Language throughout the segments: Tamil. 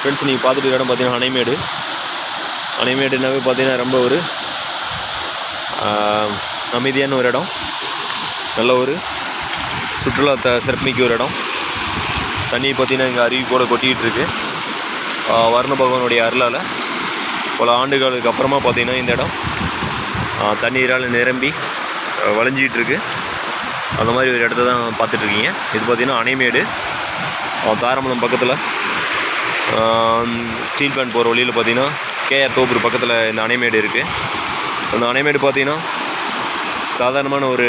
ஃப்ரெண்ட்ஸ் நீங்கள் பார்த்துட்டு இடம் பார்த்தீங்கன்னா அணைமேடு அணைமேடுனாவே பார்த்தீங்கன்னா ரொம்ப ஒரு அமைதியான ஒரு இடம். நல்ல ஒரு சுற்றுலா த சிறப்புமிக்க ஒரு இடம். தண்ணி பார்த்தீங்கன்னா இங்கே அருவி கூட கொட்டிக்கிட்டு இருக்கு. வர்ண பகவானுடைய அருளால் பல ஆண்டுகளுக்கு அப்புறமா பார்த்தீங்கன்னா இந்த இடம் தண்ணீரால் நிரம்பி வளைஞ்சிக்கிட்டு இருக்கு. அந்த மாதிரி ஒரு இடத்த தான் பார்த்துட்ருக்கீங்க இது பார்த்திங்கன்னா அணைமேடு தாரமலம் பக்கத்தில் ஸ்டீல் பிளான்ட் போகிற வழியில் பார்த்தீங்கன்னா கேஆர் தோப்பூர் பக்கத்தில் இந்த அணைமேடு இருக்குது அந்த அணைமேடு பார்த்தீங்கன்னா சாதாரணமான ஒரு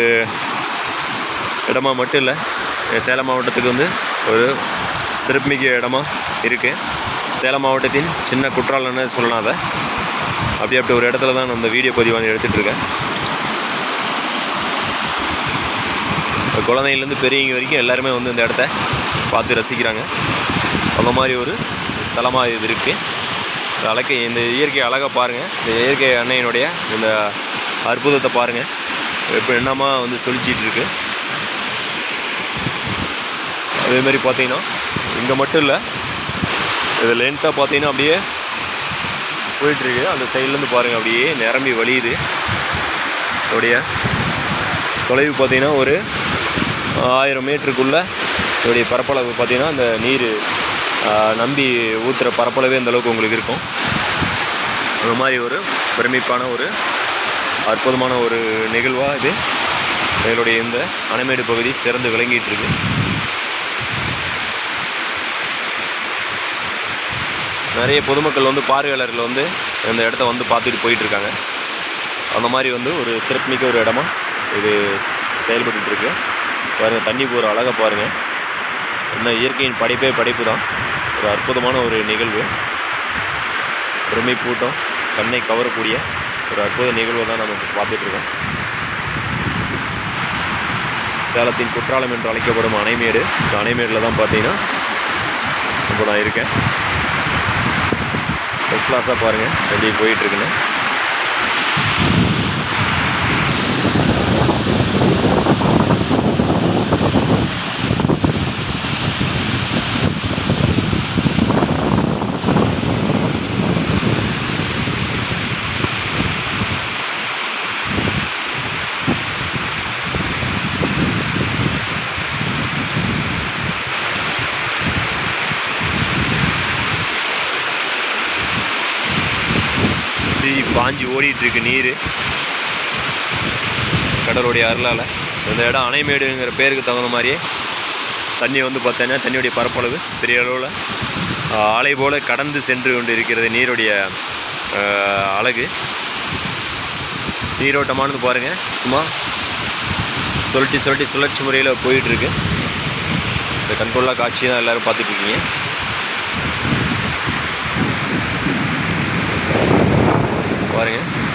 இடமா மட்டும் இல்லை சேலம் மாவட்டத்துக்கு வந்து ஒரு சிறப்புமிக்க இடமா இருக்குது சேலம் மாவட்டத்தின் சின்ன குற்றாலன்னு சொல்லலாம் அதை. அப்படி அப்படி ஒரு இடத்துல தான் நான் இந்த வீடியோ பதிவாக எடுத்துகிட்ருக்கேன் குழந்தையிலேருந்து பெரியவங்க வரைக்கும் எல்லாருமே வந்து இந்த இடத்த பார்த்து ரசிக்கிறாங்க. அந்த மாதிரி ஒரு தலமாக இது இருக்குது அழகை இந்த இயற்கை அழகாக பாருங்கள் இந்த இயற்கை அன்னையினுடைய இந்த அற்புதத்தை பாருங்கள் இப்போ என்னமா வந்து சொல்லிச்சிட்டு இருக்கு. அதேமாதிரி பார்த்தீங்கன்னா இங்கே மட்டும் இல்லை இது லென்த்தாக பார்த்தீங்கன்னா அப்படியே போயிட்டுருக்கு அந்த சைட்லேருந்து பாருங்கள் அப்படியே நிரம்பி வழியுது. இதோடைய தொலைவு பார்த்தீங்கன்னா ஒரு ஆயிரம் மீட்டருக்குள்ளே இதோடைய பரப்பளவு பார்த்தீங்கன்னா அந்த நீர் நம்பி ஊற்றுற பரப்பளவே அந்தளவுக்கு உங்களுக்கு இருக்கும். அந்த மாதிரி ஒரு பிரமிப்பான ஒரு அற்புதமான ஒரு நிகழ்வாக இது. எங்களுடைய இந்த அணைமேடு பகுதி சிறந்து விளங்கிட்டு இருக்கு நிறைய பொதுமக்கள் வந்து பார்வையாளர்கள் வந்து இந்த இடத்த வந்து பார்த்துட்டு போயிட்டுருக்காங்க. அந்த மாதிரி வந்து ஒரு சிறப்புமிக்க ஒரு இடமா இது செயல்பட்டுருக்கு பாருங்கள் தண்ணி போகிற அழகாக பாருங்கள் இன்னும் இயற்கையின் படைப்பே படைப்பு தான் ஒரு அற்புதமான ஒரு நிகழ்வு. பிரமிப்பூட்டம் கண்ணை கவரக்கூடிய ஒரு அற்புத நிகழ்வை தான் நம்ம பார்த்துட்ருக்கோம் சேலத்தின் குற்றாலம் என்று அழைக்கப்படும் அணைமேடு இந்த அணைமேடில் தான் பார்த்தீங்கன்னா இப்போ நான் இருக்கேன். ஃபஸ்ட் கிளாஸாக பாருங்கள் எப்படி போயிட்டுருக்குன்னு பாஞ்சி ஓடிட்டு இருக்கு நீர். கடலுடைய அருளால். இந்த இடம் அணைமேடுங்கிற பேருக்கு தகுந்த மாதிரியே தண்ணி வந்து பார்த்தீங்கன்னா தண்ணியுடைய பரப்பளவு பெரிய அளவில் ஆலை போல் கடந்து சென்று கொண்டு இருக்கிறது நீருடைய அழகு. நீரோட்டமானது பாருங்கள் சும்மா சுழட்டி சுழட்டி சுழற்சி முறையில் போயிட்டுருக்கு. இந்த கண்கொள்ளா காட்சி தான் எல்லோரும் பார்த்துட்ருக்கீங்க இருக்கீங்க பாருங்க.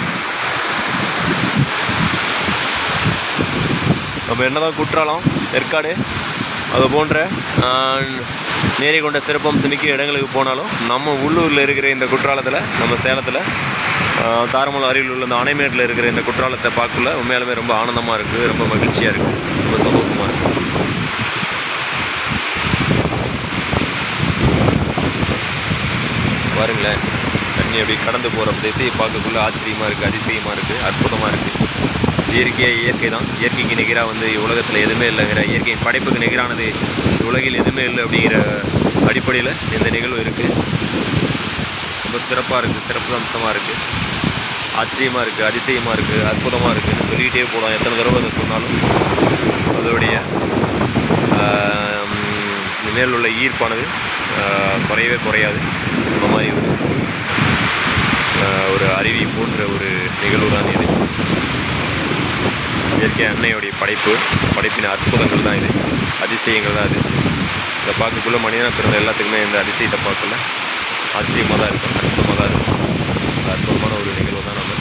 நம்ம என்னதான் குற்றாலம் ஏற்காடு அது போன்ற ஆஹ், நேரை கொண்ட சிறப்பம்சம் மிக்க இடங்களுக்கு போனாலும் நம்ம உள்ளூரில் இருக்கிற இந்த குற்றாலத்தில் நம்ம சேலத்தில் தாரமலை அருகில் உள்ள இந்த அணைமேட்டில் இருக்கிற இந்த குற்றாலத்தை பார்க்கல உண்மையாலுமே ரொம்ப ஆனந்தமாக இருக்குது ரொம்ப மகிழ்ச்சியாக இருக்குது ரொம்ப சந்தோஷமாக இருக்குது பாருங்களேன். தண்ணி அப்படி கடந்து போகிற திசையை பார்க்கக்குள்ள ஆச்சரியமாக இருக்குது அதிசயமாக இருக்குது அற்புதமாக இருக்குது இயற்கையாக இயற்கை தான் இயற்கைக்கு நிகராக வந்து உலகத்தில் எதுவுமே இல்லைங்கிற இயற்கையின் படைப்புக்கு நிகரானது உலகில் எதுவுமே இல்லை அப்படிங்கிற அடிப்படையில் இந்த நிகழ்வு இருக்குது ரொம்ப சிறப்பாக இருக்குது சிறப்பு அம்சமாக இருக்குது ஆச்சரியமாக இருக்குது அதிசயமாக இருக்குது அற்புதமாக இருக்குதுன்னு சொல்லிக்கிட்டே போகலாம் எத்தனை தடவை அதை சொன்னாலும் அதோடைய மேல் உள்ள ஈர்ப்பானது குறையவே குறையாது. அந்த மாதிரி ஒரு அருவி போன்ற ஒரு நிகழ்வு தான் இது. இயற்கை அன்னையுடைய படைப்பு படைப்பின் அற்புதங்கள் தான் இது. அதிசயங்கள் தான் இது. இதை பார்க்கக்குள்ள மனிதனாக பிறந்த எல்லாத்துக்குமே இந்த அதிசயத்தை பார்க்கல ஆச்சரியமாக தான் இருக்கும் அற்புதமாக தான் இருக்கும். அற்புதமான ஒரு நிகழ்வு தான் நம்ம